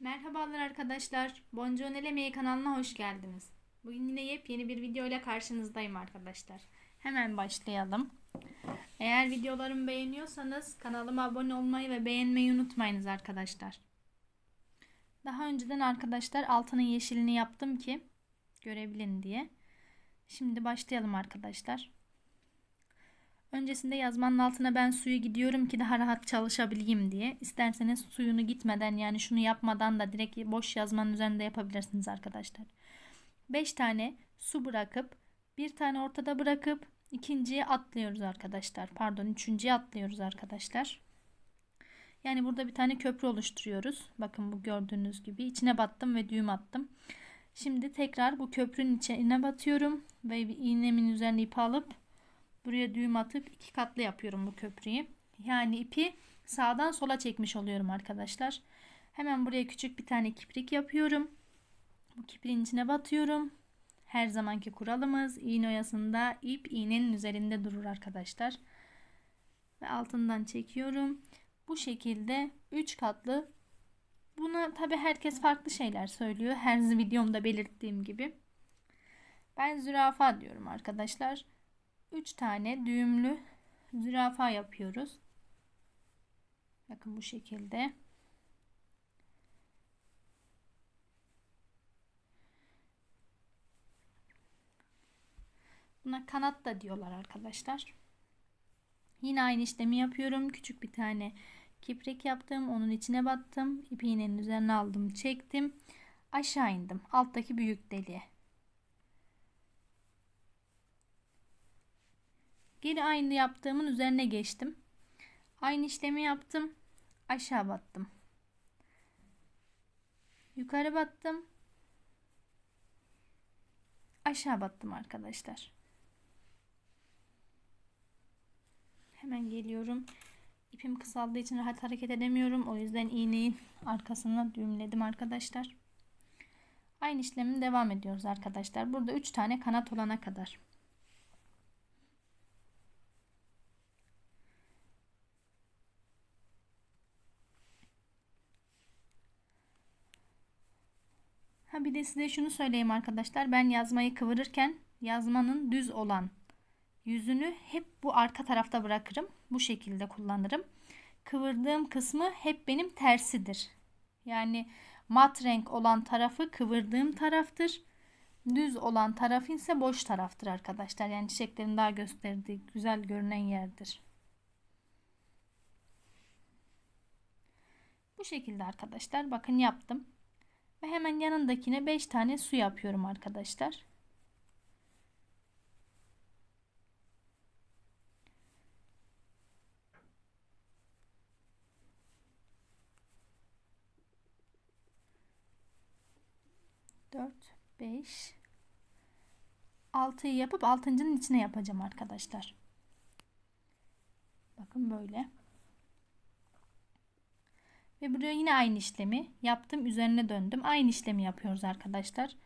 Merhabalar arkadaşlar. Boncuğun El Emeği kanalına hoş geldiniz. Bugün yine yepyeni bir video ile karşınızdayım arkadaşlar. Hemen başlayalım. Eğer videolarımı beğeniyorsanız kanalıma abone olmayı ve beğenmeyi unutmayınız arkadaşlar. Daha önceden arkadaşlar altının yeşilini yaptım ki görebilin diye. Şimdi başlayalım arkadaşlar. Öncesinde yazmanın altına ben suyu gidiyorum ki daha rahat çalışabileyim diye. İsterseniz suyunu gitmeden yani şunu yapmadan da direkt boş yazmanın üzerinde yapabilirsiniz arkadaşlar. 5 tane su bırakıp bir tane ortada bırakıp ikinciye atlıyoruz arkadaşlar. Pardon üçüncüye atlıyoruz arkadaşlar. Yani burada bir tane köprü oluşturuyoruz. Bakın bu gördüğünüz gibi içine battım ve düğüm attım. Şimdi tekrar bu köprünün içine batıyorum ve bir iğnemin üzerine ip alıp buraya düğüm atıp iki katlı yapıyorum bu köprüyü. Yani ipi sağdan sola çekmiş oluyorum arkadaşlar. Hemen buraya küçük bir tane kiprik yapıyorum. Bu kipriğin içine batıyorum. Her zamanki kuralımız iğne oyasında ip iğnenin üzerinde durur arkadaşlar. Ve altından çekiyorum. Bu şekilde 3 katlı. Buna tabi herkes farklı şeyler söylüyor. Her videomda belirttiğim gibi. Ben zürafa diyorum arkadaşlar. 3 tane düğümlü zürafa yapıyoruz. Bakın bu şekilde. Buna kanat da diyorlar arkadaşlar. Yine aynı işlemi yapıyorum. Küçük bir tane kiprik yaptım. Onun içine battım. İp iğnenin üzerine aldım. Çektim. Aşağı indim. Alttaki büyük deliğe. Geri aynı yaptığımın üzerine geçtim. Aynı işlemi yaptım. Aşağı battım. Yukarı battım. Aşağı battım arkadaşlar. Hemen geliyorum. İpim kısaldığı için rahat hareket edemiyorum. O yüzden iğneyi arkasına düğümledim arkadaşlar. Aynı işlemi devam ediyoruz arkadaşlar. Burada 3 tane kanat olana kadar. Ha bir de size şunu söyleyeyim arkadaşlar. Ben yazmayı kıvırırken yazmanın düz olan yüzünü hep bu arka tarafta bırakırım. Bu şekilde kullanırım. Kıvırdığım kısmı hep benim tersidir. Yani mat renk olan tarafı kıvırdığım taraftır. Düz olan tarafı ise boş taraftır arkadaşlar. Yani çiçeklerin daha gösterdiği güzel görünen yerdir. Bu şekilde arkadaşlar. Bakın yaptım. Ve hemen yanındakine 5 tane su yapıyorum arkadaşlar. Dört, beş, altıyı yapıp altıncının içine yapacağım arkadaşlar. Bakın böyle. Ve buraya yine aynı işlemi yaptım. Üzerine döndüm. Aynı işlemi yapıyoruz arkadaşlar.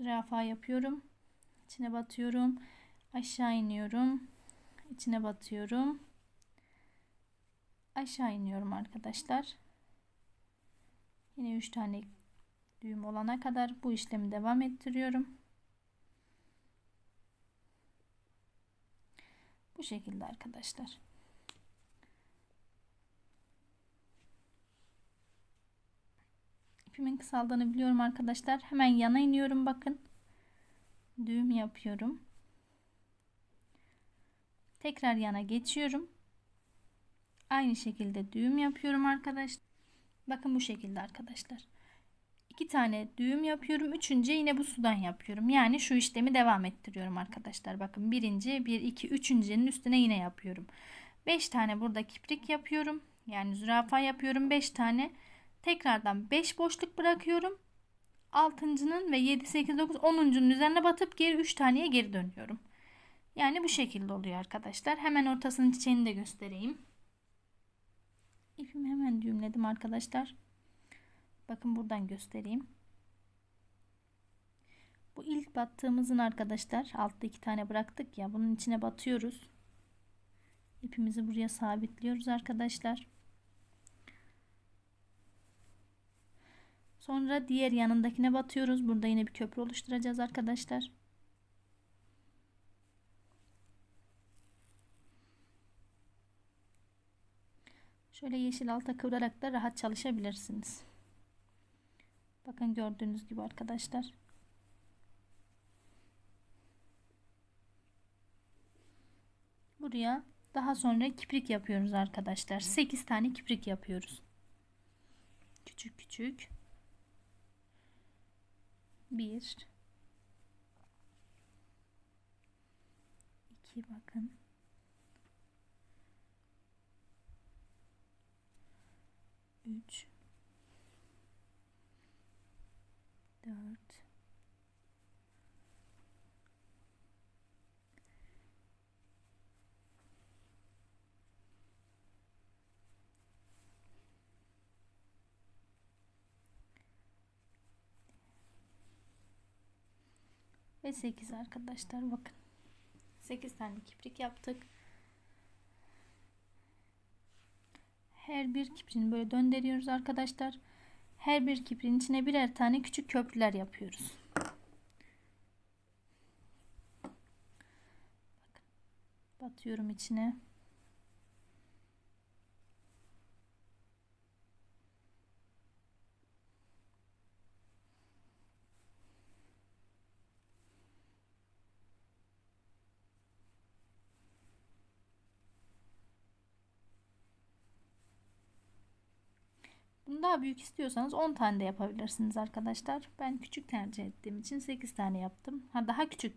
Zürafa yapıyorum. İçine batıyorum. Aşağı iniyorum. İçine batıyorum. Aşağı iniyorum arkadaşlar. Yine 3 tane düğüm olana kadar bu işlemi devam ettiriyorum. Bu şekilde arkadaşlar. İpimin kısaldığını biliyorum arkadaşlar. Hemen yana iniyorum bakın. Düğüm yapıyorum. Tekrar yana geçiyorum. Aynı şekilde düğüm yapıyorum arkadaşlar. Bakın bu şekilde arkadaşlar. İki tane düğüm yapıyorum. Üçüncü yine bu sudan yapıyorum. Yani şu işlemi devam ettiriyorum arkadaşlar. Bakın birinci, bir, iki, üçüncünün üstüne yine yapıyorum. Beş tane burada kiprik yapıyorum. Yani zürafa yapıyorum. Beş tane Tekrardan 5 boşluk bırakıyorum. 6.'nın ve 7, 8, 9, 10'uncunun üzerine batıp geri 3 taneye geri dönüyorum. Yani bu şekilde oluyor arkadaşlar. Hemen ortasının çiçeğini de göstereyim. İpimi hemen düğümledim arkadaşlar. Bakın buradan göstereyim. Bu ilk battığımızın arkadaşlar altta iki tane bıraktık ya bunun içine batıyoruz. İpimizi buraya sabitliyoruz arkadaşlar. Sonra diğer yanındakine batıyoruz. Burada yine bir köprü oluşturacağız arkadaşlar. Şöyle yeşil alta kıvırarak da rahat çalışabilirsiniz. Bakın gördüğünüz gibi arkadaşlar. Buraya daha sonra kiprik yapıyoruz arkadaşlar. 8 tane kiprik yapıyoruz. Küçük küçük. 1 2 bakın. 3 4 ve 8 arkadaşlar bakın. 8 tane kiprik yaptık. Her bir kiprini böyle döndürüyoruz arkadaşlar. Her bir kiprin içine birer tane küçük köprüler yapıyoruz. Bakın batıyorum içine Daha büyük istiyorsanız 10 tane de yapabilirsiniz arkadaşlar. Ben küçük tercih ettiğim için 8 tane yaptım. Ha daha küçük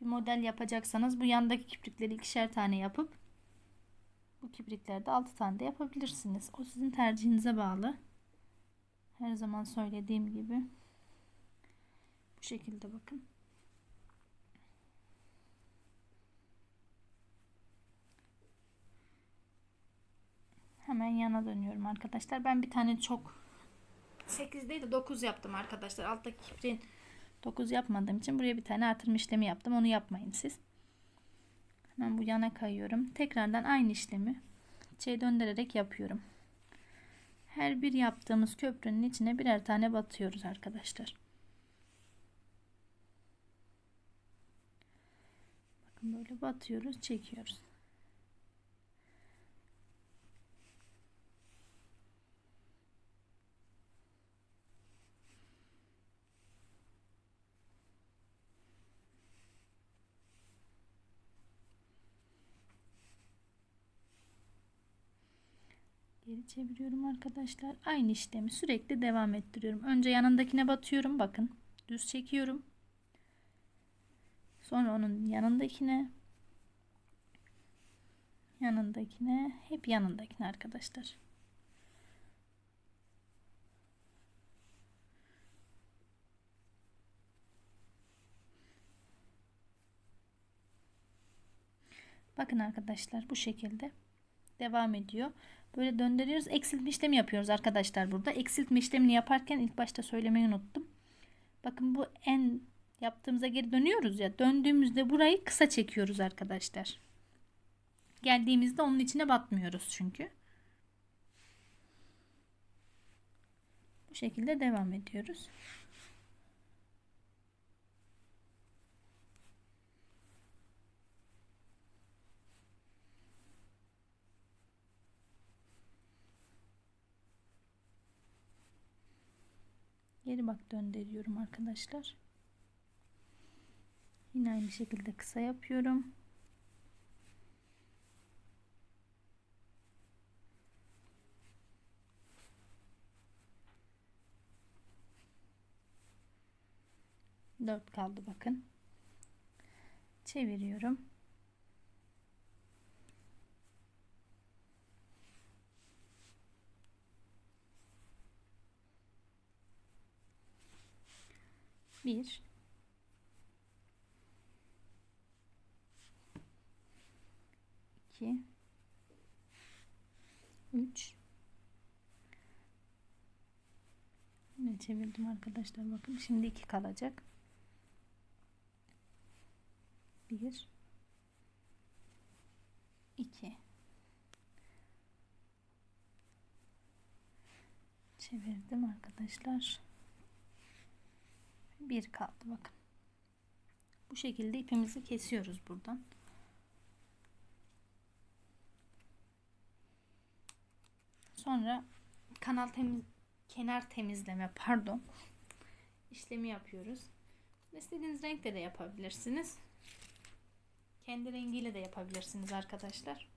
bir model yapacaksanız bu yandaki kiprikleri ikişer tane yapıp bu kipriklerde 6 tane de yapabilirsiniz. O sizin tercihinize bağlı. Her zaman söylediğim gibi bu şekilde bakın. Hemen yana dönüyorum arkadaşlar. Ben bir tane çok 8 değil de 9 yaptım arkadaşlar. Alttaki kipriğin 9 yapmadığım için buraya bir tane artırma işlemi yaptım. Onu yapmayın siz. Hemen bu yana kayıyorum. Tekrardan aynı işlemi içe döndürerek yapıyorum. Her bir yaptığımız köprünün içine birer tane batıyoruz arkadaşlar. Bakın böyle batıyoruz, çekiyoruz. Geri çeviriyorum arkadaşlar. Aynı işlemi sürekli devam ettiriyorum. Önce yanındakine batıyorum. Bakın. Düz çekiyorum. Sonra onun yanındakine yanındakine hep yanındakine arkadaşlar. Bakın arkadaşlar bu şekilde devam ediyor. Böyle döndürüyoruz. Eksiltme işlemi yapıyoruz arkadaşlar burada. Eksiltme işlemini yaparken ilk başta söylemeyi unuttum. Bakın bu en yaptığımıza geri dönüyoruz ya. Döndüğümüzde burayı kısa çekiyoruz arkadaşlar. Geldiğimizde onun içine batmıyoruz çünkü. Bu şekilde devam ediyoruz. Geri bak döndürüyorum arkadaşlar. Yine aynı şekilde kısa yapıyorum. Dört kaldı bakın. Çeviriyorum. Bir. iki, Üç. Ne çevirdim arkadaşlar bakın. Şimdi iki kalacak. Bir. iki, Çevirdim arkadaşlar. Bir kaldı bakın. Bu şekilde ipimizi kesiyoruz buradan. Sonra kanal temiz kenar temizleme pardon işlemi yapıyoruz. İstediğiniz renkle de yapabilirsiniz. Kendi rengiyle de yapabilirsiniz arkadaşlar.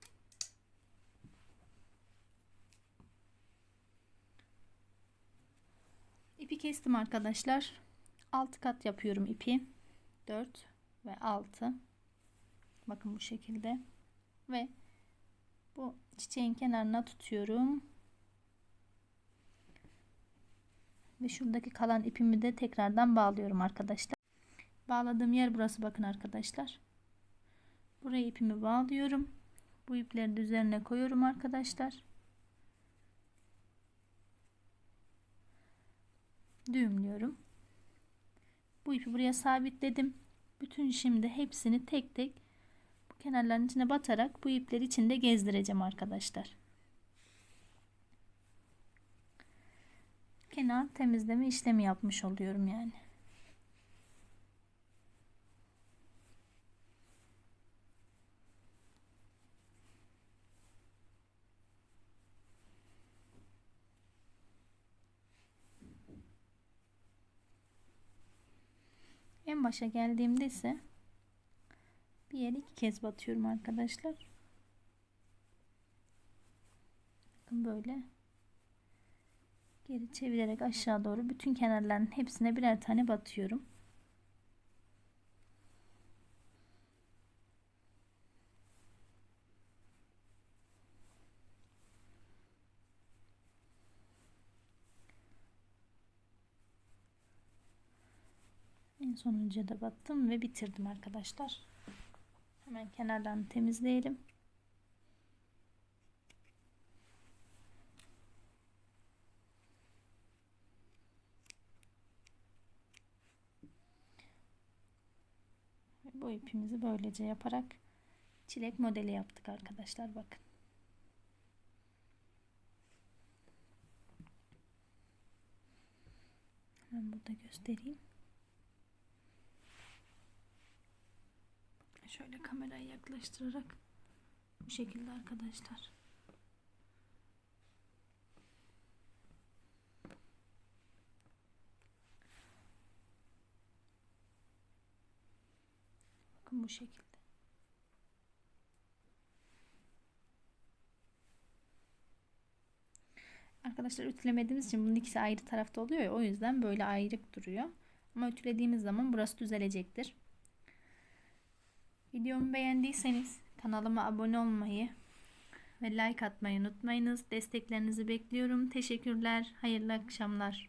İpi kestim arkadaşlar. 6 kat yapıyorum ipi. 4 ve 6. Bakın bu şekilde. Ve bu çiçeğin kenarına tutuyorum. Ve şuradaki kalan ipimi de tekrardan bağlıyorum arkadaşlar. Bağladığım yer burası bakın arkadaşlar. Buraya ipimi bağlıyorum. Bu ipleri de üzerine koyuyorum arkadaşlar. Düğümlüyorum. Bu ipi buraya sabitledim. Bütün şimdi hepsini tek tek bu kenarların içine batarak bu ipleri içinde gezdireceğim arkadaşlar. Kenar temizleme işlemi yapmış oluyorum yani. Başa geldiğimde ise bir yere iki kez batıyorum arkadaşlar. Bakın böyle geri çevirerek aşağı doğru bütün kenarların hepsine birer tane batıyorum. En sonuncuya da battım ve bitirdim arkadaşlar. Hemen kenarlarını temizleyelim. Bu ipimizi böylece yaparak çilek modeli yaptık arkadaşlar bakın. Hemen burada göstereyim. Şöyle kamerayı yaklaştırarak bu şekilde arkadaşlar. Bakın bu şekilde. Arkadaşlar ütülemediğimiz için bunun ikisi ayrı tarafta oluyor ya o yüzden böyle ayrık duruyor. Ama ütülediğimiz zaman burası düzelecektir. Videomu beğendiyseniz kanalıma abone olmayı ve like atmayı unutmayınız. Desteklerinizi bekliyorum. Teşekkürler. Hayırlı akşamlar.